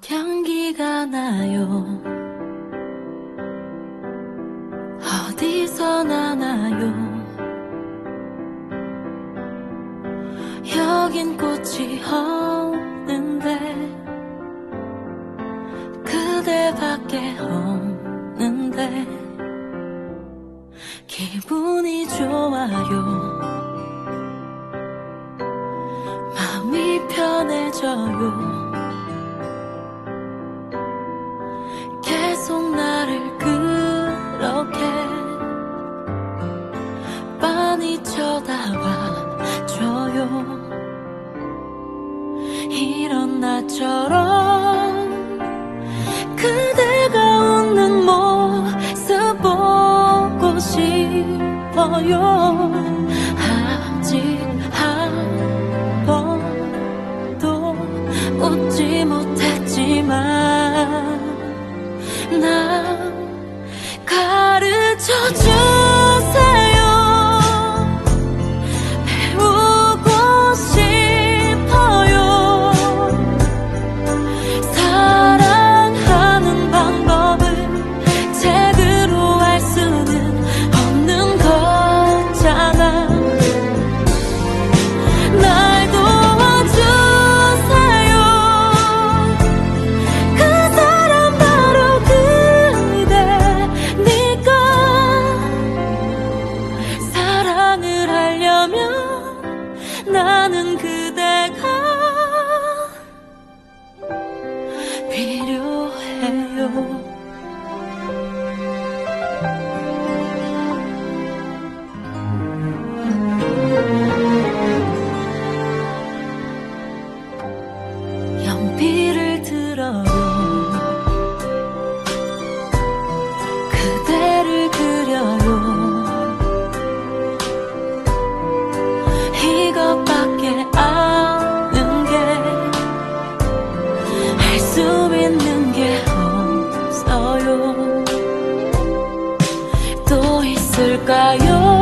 꽃향기가 나요. 어디서 나나요. 여긴 꽃이 없는데 그대밖에 없는데 기분이 좋아요. 마음이 편해져요 나처럼 그대가 웃는 모습 보고 싶어요. 아직 한 번도 웃지 못했지만 나 가르쳐 주 나는 그대가 필요해요. 연필을 들어 kayo.